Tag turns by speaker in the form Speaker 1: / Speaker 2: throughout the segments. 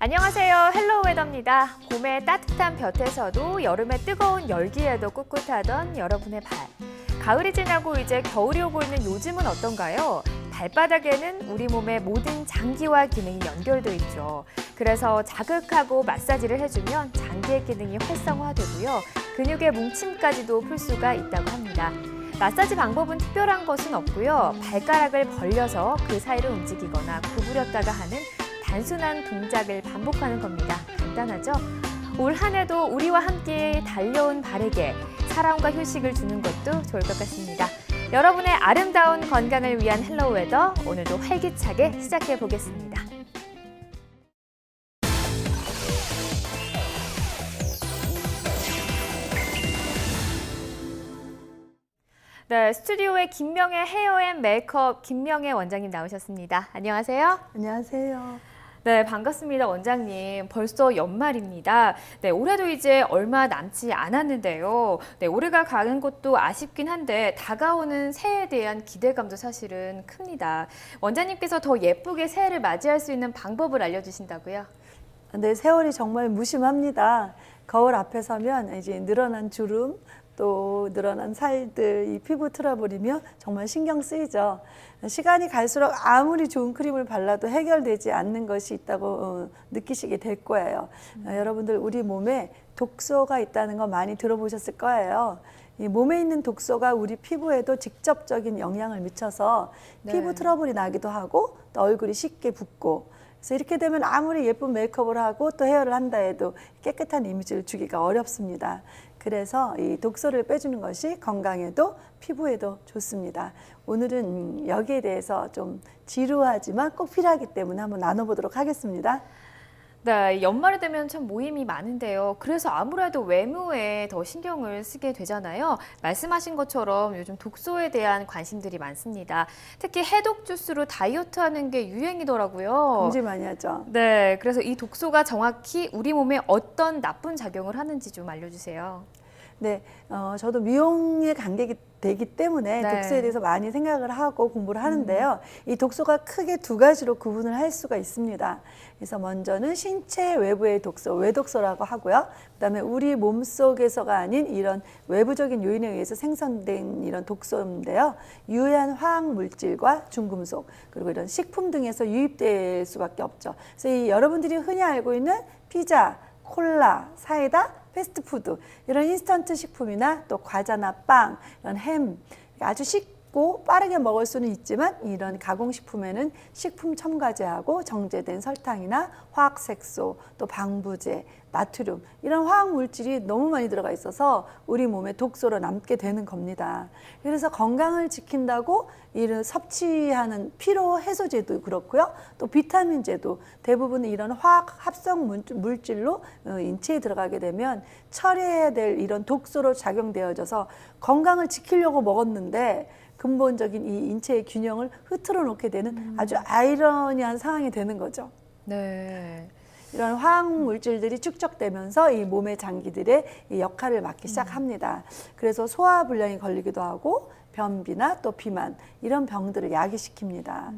Speaker 1: 안녕하세요. 헬로우 웨더입니다. 봄의 따뜻한 볕에서도 여름의 뜨거운 열기에도 꿋꿋하던 여러분의 발. 가을이 지나고 이제 겨울이 오고 있는 요즘은 어떤가요? 발바닥에는 우리 몸의 모든 장기와 기능이 연결돼 있죠. 그래서 자극하고 마사지를 해주면 장기의 기능이 활성화되고요. 근육의 뭉침까지도 풀 수가 있다고 합니다. 마사지 방법은 특별한 것은 없고요. 발가락을 벌려서 그 사이를 움직이거나 구부렸다가 하는 단순한 동작을 반복하는 겁니다. 간단하죠? 올 한 해도 우리와 함께 달려온 발에게 사랑과 휴식을 주는 것도 좋을 것 같습니다. 여러분의 아름다운 건강을 위한 헬로우 웨더 오늘도 활기차게 시작해 보겠습니다. 네, 스튜디오에 김명애 헤어앤 메이크업 김명애 원장님 나오셨습니다. 안녕하세요.
Speaker 2: 안녕하세요.
Speaker 1: 네, 반갑습니다, 원장님. 벌써 연말입니다. 네, 올해도 이제 얼마 남지 않았는데요. 네, 올해가 가는 것도 아쉽긴 한데 다가오는 새해에 대한 기대감도 사실은 큽니다. 원장님께서 더 예쁘게 새해를 맞이할 수 있는 방법을 알려주신다고요?
Speaker 2: 네, 세월이 정말 무심합니다. 거울 앞에 서면 이제 늘어난 주름, 또 늘어난 살들, 이 피부 트러블이며 정말 신경 쓰이죠. 시간이 갈수록 아무리 좋은 크림을 발라도 해결되지 않는 것이 있다고 어, 느끼시게 될 거예요. 어, 여러분들 우리 몸에 독소가 있다는 거 많이 들어보셨을 거예요. 이 몸에 있는 독소가 우리 피부에도 직접적인 영향을 미쳐서
Speaker 1: 네.
Speaker 2: 피부 트러블이 나기도 하고 또 얼굴이 쉽게 붓고 그래서 이렇게 되면 아무리 예쁜 메이크업을 하고 또 헤어를 한다 해도 깨끗한 이미지를 주기가 어렵습니다. 그래서 이 독소를 빼주는 것이 건강에도 피부에도 좋습니다. 오늘은 여기에 대해서 좀 지루하지만 꼭 필요하기 때문에 한번 나눠보도록 하겠습니다.
Speaker 1: 네, 연말이 되면 참 모임이 많은데요. 그래서 아무래도 외모에 더 신경을 쓰게 되잖아요. 말씀하신 것처럼 요즘 독소에 대한 관심들이 많습니다. 특히 해독 주스로 다이어트 하는 게 유행이더라고요.
Speaker 2: 금지 많이 하죠.
Speaker 1: 네, 그래서 이 독소가 정확히 우리 몸에 어떤 나쁜 작용을 하는지 좀 알려주세요.
Speaker 2: 네, 어, 저도 미용에 관계가 되기 때문에
Speaker 1: 네.
Speaker 2: 독소에 대해서 많이 생각을 하고 공부를 하는데요. 이 독소가 크게 두 가지로 구분을 할 수가 있습니다. 그래서 먼저는 신체 외부의 독소, 외독소라고 하고요. 그다음에 우리 몸 속에서가 아닌 이런 외부적인 요인에 의해서 생성된 이런 독소인데요. 유해한 화학 물질과 중금속 그리고 이런 식품 등에서 유입될 수밖에 없죠. 그래서 이 여러분들이 흔히 알고 있는 피자, 콜라, 사이다, 패스트푸드 이런 인스턴트 식품이나 또 과자나 빵, 이런 햄 아주 쉽고 빠르게 먹을 수는 있지만 이런 가공식품에는 식품 첨가제하고 정제된 설탕이나 화학색소, 또 방부제, 나트륨 이런 화학 물질이 너무 많이 들어가 있어서 우리 몸에 독소로 남게 되는 겁니다. 그래서 건강을 지킨다고 이런 섭취하는 피로 해소제도 그렇고요. 또 비타민제도 대부분 이런 화학 합성 물- 물질로 어, 인체에 들어가게 되면 처리해야 될 이런 독소로 작용되어져서 건강을 지키려고 먹었는데 근본적인 이 인체의 균형을 흐트러 놓게 되는 아주 아이러니한 상황이 되는 거죠.
Speaker 1: 네.
Speaker 2: 이런 화학 물질들이 축적되면서 이 몸의 장기들의 이 역할을 맡기 시작합니다. 그래서 소화 불량이 걸리기도 하고 변비나 또 비만 이런 병들을 야기시킵니다.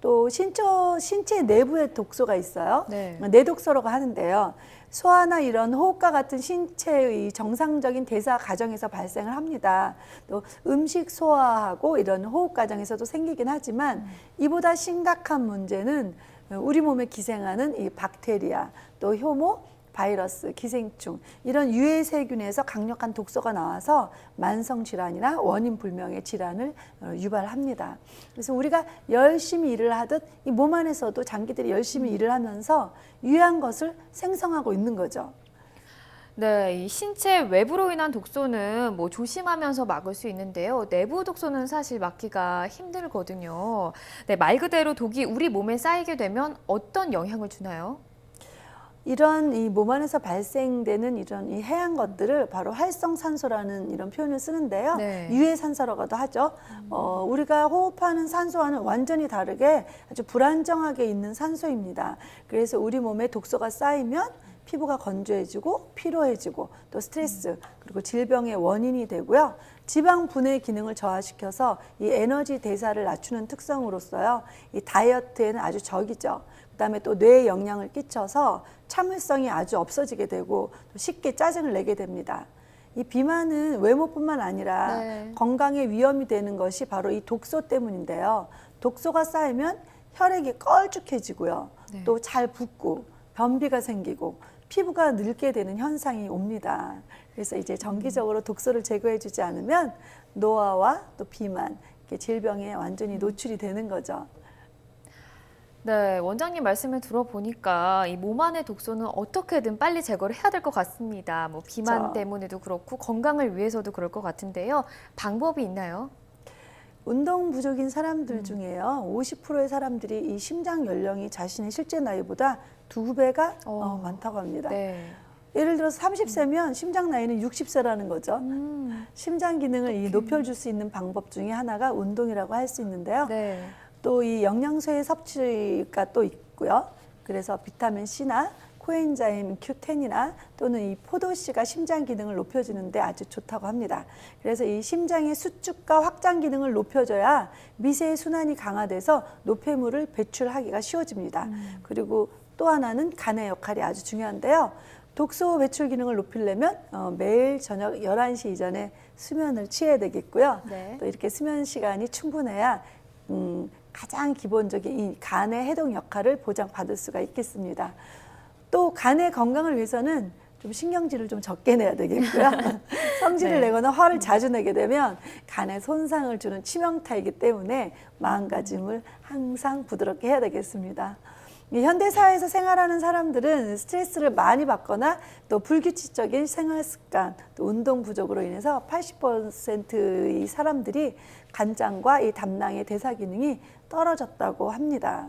Speaker 2: 또 신체 신체 내부에 독소가 있어요.
Speaker 1: 네.
Speaker 2: 내독소라고 하는데요. 소화나 이런 호흡과 같은 신체의 정상적인 대사 과정에서 발생을 합니다. 또 음식 소화하고 이런 호흡 과정에서도 생기긴 하지만 이보다 심각한 문제는 우리 몸에 기생하는 이 박테리아 또 효모 바이러스, 기생충 이런 유해 세균에서 강력한 독소가 나와서 만성 질환이나 원인 불명의 질환을 어, 유발합니다. 그래서 우리가 열심히 일을 하듯 이 몸 안에서도 장기들이 열심히 일을 하면서 유해한 것을 생성하고 있는 거죠.
Speaker 1: 네, 이 신체 외부로 인한 독소는 뭐 조심하면서 막을 수 있는데요. 내부 독소는 사실 막기가 힘들거든요. 네, 말 그대로 독이 우리 몸에 쌓이게 되면 어떤 영향을 주나요?
Speaker 2: 이런 이 몸 안에서 발생되는 이런 이 해양 것들을 바로 활성산소라는 이런 표현을 쓰는데요.
Speaker 1: 네.
Speaker 2: 유해산소라고도 하죠. 어, 우리가 호흡하는 산소와는 완전히 다르게 아주 불안정하게 있는 산소입니다. 그래서 우리 몸에 독소가 쌓이면 피부가 건조해지고 피로해지고 또 스트레스 그리고 질병의 원인이 되고요. 지방 분해 기능을 저하시켜서 이 에너지 대사를 낮추는 특성으로서요. 이 다이어트에는 아주 적이죠. 그다음에 또 뇌에 영향을 끼쳐서 참을성이 아주 없어지게 되고 또 쉽게 짜증을 내게 됩니다. 이 비만은 외모뿐만 아니라
Speaker 1: 네.
Speaker 2: 건강에 위험이 되는 것이 바로 이 독소 때문인데요. 독소가 쌓이면 혈액이 껄쭉해지고요.
Speaker 1: 네.
Speaker 2: 또 잘 붓고 변비가 생기고 피부가 늙게 되는 현상이 옵니다. 그래서 이제 정기적으로 독소를 제거해주지 않으면 노화와 또 비만, 질병에 완전히 노출이 되는 거죠.
Speaker 1: 네, 원장님 말씀을 들어보니까 이 몸 안의 독소는 어떻게든 빨리 제거를 해야 될 것 같습니다. 뭐 비만
Speaker 2: 그렇죠.
Speaker 1: 때문에도 그렇고 건강을 위해서도 그럴 것 같은데요. 방법이 있나요?
Speaker 2: 운동 부족인
Speaker 1: 음.
Speaker 2: 사람들 중에요, 50%의 사람들이 이 심장 연령이 자신의 실제 나이보다 두 배가
Speaker 1: 어.
Speaker 2: 어, 많다고 합니다.
Speaker 1: 네.
Speaker 2: 예를 들어서 30세면 심장 나이는 60세라는 거죠.
Speaker 1: 음,
Speaker 2: 심장 기능을 이 높여줄 수 있는 방법 중에 하나가 운동이라고 할 수 있는데요.
Speaker 1: 네.
Speaker 2: 또이 영양소의 섭취가 또 있고요. 그래서 비타민 C나 코엔자임 Q10이나 또는 이 포도 씨가 심장 기능을 높여주는데 아주 좋다고 합니다. 그래서 이 심장의 수축과 확장 기능을 높여줘야 미세 순환이 강화돼서 노폐물을 배출하기가 쉬워집니다. 그리고 또 하나는 간의 역할이 아주 중요한데요. 독소 배출 기능을 높이려면 어, 매일 저녁 11시 이전에 수면을 취해야 되겠고요.
Speaker 1: 네.
Speaker 2: 또 이렇게 수면 시간이 충분해야 음, 가장 기본적인 이 간의 해독 역할을 보장받을 수가 있겠습니다. 또 간의 건강을 위해서는 좀 신경질을 좀 적게 내야 되겠고요. 성질을
Speaker 1: 네.
Speaker 2: 내거나 화를 자주 내게 되면 간에 손상을 주는 치명타이기 때문에 마음가짐을 항상 부드럽게 해야 되겠습니다. 이 현대 사회에서 생활하는 사람들은 스트레스를 많이 받거나 또 불규칙적인 생활 습관, 또 운동 부족으로 인해서 80%의 사람들이 간장과 이 담낭의 대사 기능이 떨어졌다고 합니다.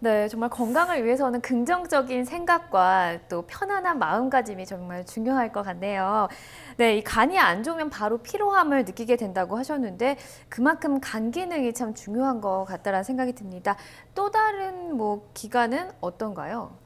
Speaker 1: 네, 정말 건강을 위해서는 긍정적인 생각과 또 편안한 마음가짐이 정말 중요할 것 같네요. 네, 이 간이 안 좋으면 바로 피로함을 느끼게 된다고 하셨는데 그만큼 간 기능이 참 중요한 것 같다라는 생각이 듭니다. 또 다른 뭐 기관은 어떤가요?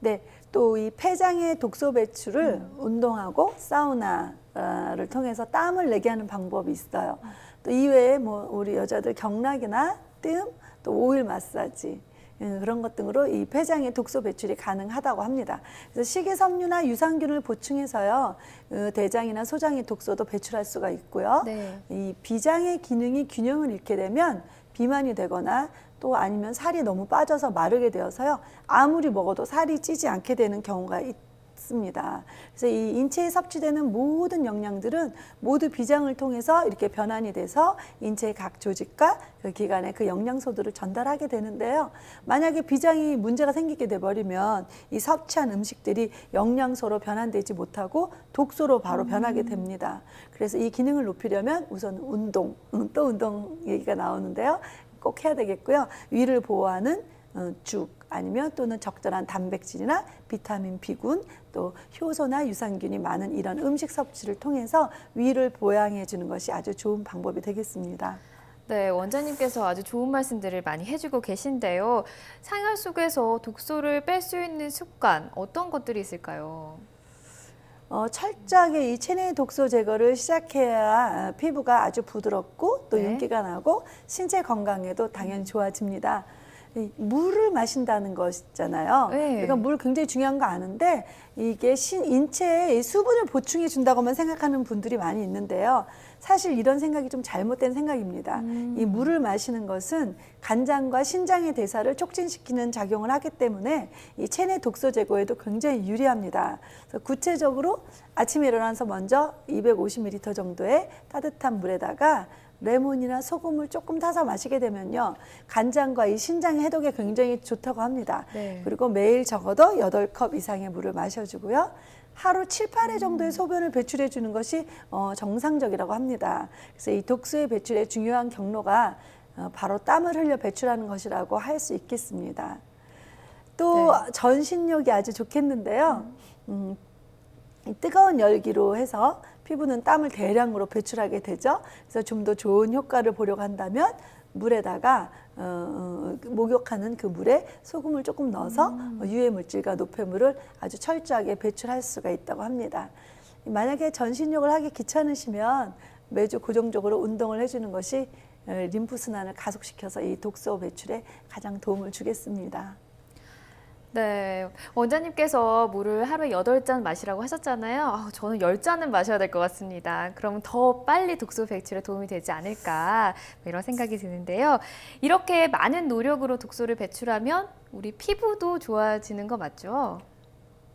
Speaker 2: 네, 또 이 폐장의 독소 배출을 운동하고 사우나를 통해서 땀을 내게 하는 방법이 있어요. 또 이외에 뭐 우리 여자들 경락이나 뜸, 또 오일 마사지 음, 그런 것 등으로 이 폐장의 독소 배출이 가능하다고 합니다. 그래서 식이섬유나 유산균을 보충해서요 어, 대장이나 소장의 독소도 배출할 수가 있고요.
Speaker 1: 네.
Speaker 2: 이 비장의 기능이 균형을 잃게 되면 비만이 되거나 또 아니면 살이 너무 빠져서 마르게 되어서요 아무리 먹어도 살이 찌지 않게 되는 경우가 있 습니다. 그래서 이 인체에 섭취되는 모든 영양들은 모두 비장을 통해서 이렇게 변환이 돼서 인체의 각 조직과 그 기관에 그 영양소들을 전달하게 되는데요. 만약에 비장이 문제가 생기게 돼 버리면 이 섭취한 음식들이 영양소로 변환되지 못하고 독소로 바로 변하게 됩니다. 그래서 이 기능을 높이려면 우선 운동, 음, 또 운동 얘기가 나오는데요. 꼭 해야 되겠고요. 위를 보호하는 어, 죽 아니면 또는 적절한 단백질이나 비타민 B군 또 효소나 유산균이 많은 이런 음식 섭취를 통해서 위를 보양해 주는 것이 아주 좋은 방법이 되겠습니다.
Speaker 1: 네, 원장님께서 아주 좋은 말씀들을 많이 해주고 계신데요. 생활 속에서 독소를 뺄 수 있는 습관 어떤 것들이 있을까요?
Speaker 2: 어, 철저하게 이 체내 독소 제거를 시작해야 피부가 아주 부드럽고 또
Speaker 1: 네.
Speaker 2: 윤기가 나고 신체 건강에도 당연히 좋아집니다. 이 물을 마신다는 것이잖아요.
Speaker 1: 네.
Speaker 2: 그러니까 물 굉장히 중요한 거 아는데 이게 신, 인체에 이 수분을 보충해 준다고만 생각하는 분들이 많이 있는데요. 사실 이런 생각이 좀 잘못된 생각입니다. 이 물을 마시는 것은 간장과 신장의 대사를 촉진시키는 작용을 하기 때문에 이 체내 독소 제거에도 굉장히 유리합니다. 그래서 구체적으로 아침에 일어나서 먼저 250ml 정도의 따뜻한 물에다가 레몬이나 소금을 조금 타서 마시게 되면요. 간장과 이 신장 해독에 굉장히 좋다고 합니다.
Speaker 1: 네.
Speaker 2: 그리고 매일 적어도 8컵 이상의 물을 마셔주고요. 하루 7, 8회 정도의 소변을 배출해 주는 것이 어, 정상적이라고 합니다. 그래서 이 독소의 배출의 중요한 경로가 어, 바로 땀을 흘려 배출하는 것이라고 할 수 있겠습니다. 또
Speaker 1: 네.
Speaker 2: 전신욕이 아주 좋겠는데요. 음, 이 뜨거운 열기로 해서 피부는 땀을 대량으로 배출하게 되죠. 그래서 좀 더 좋은 효과를 보려고 한다면 물에다가 어, 어, 목욕하는 그 물에 소금을 조금 넣어서 어, 유해 물질과 노폐물을 아주 철저하게 배출할 수가 있다고 합니다. 만약에 전신욕을 하기 귀찮으시면 매주 고정적으로 운동을 해주는 것이 에, 림프 순환을 가속시켜서 이 독소 배출에 가장 도움을 주겠습니다.
Speaker 1: 네, 원장님께서 물을 하루에 8잔 마시라고 하셨잖아요. 아, 저는 10잔은 마셔야 될 것 같습니다. 그럼 더 빨리 독소 배출에 도움이 되지 않을까 뭐 이런 생각이 드는데요. 이렇게 많은 노력으로 독소를 배출하면 우리 피부도 좋아지는 거 맞죠?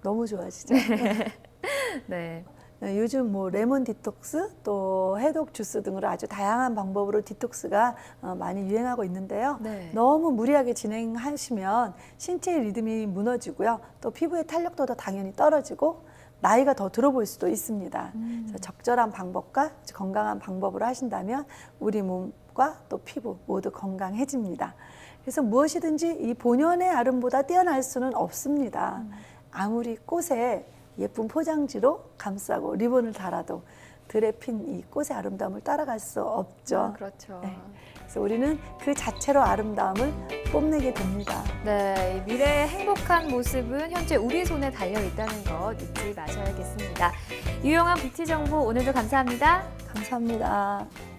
Speaker 2: 너무 좋아지죠.
Speaker 1: 네.
Speaker 2: 네, 요즘 뭐 레몬 디톡스 또 해독 주스 등으로 아주 다양한 방법으로 디톡스가 어, 많이 유행하고 있는데요.
Speaker 1: 네.
Speaker 2: 너무 무리하게 진행하시면 신체의 리듬이 무너지고요. 또 피부의 탄력도도 당연히 떨어지고 나이가 더 들어 보일 수도 있습니다. 그래서 적절한 방법과 건강한 방법으로 하신다면 우리 몸과 또 피부 모두 건강해집니다. 그래서 무엇이든지 이 본연의 아름보다 뛰어날 수는 없습니다. 아무리 꽃에 예쁜 포장지로 감싸고 리본을 달아도 들에 핀 이 꽃의 아름다움을 따라갈 수 없죠.
Speaker 1: 아, 그렇죠.
Speaker 2: 네. 그래서 우리는 그 자체로 아름다움을 뽐내게 됩니다.
Speaker 1: 네, 이 미래의 행복한 모습은 현재 우리 손에 달려 있다는 것 잊지 마셔야겠습니다. 유용한 뷰티 정보 오늘도 감사합니다.
Speaker 2: 감사합니다.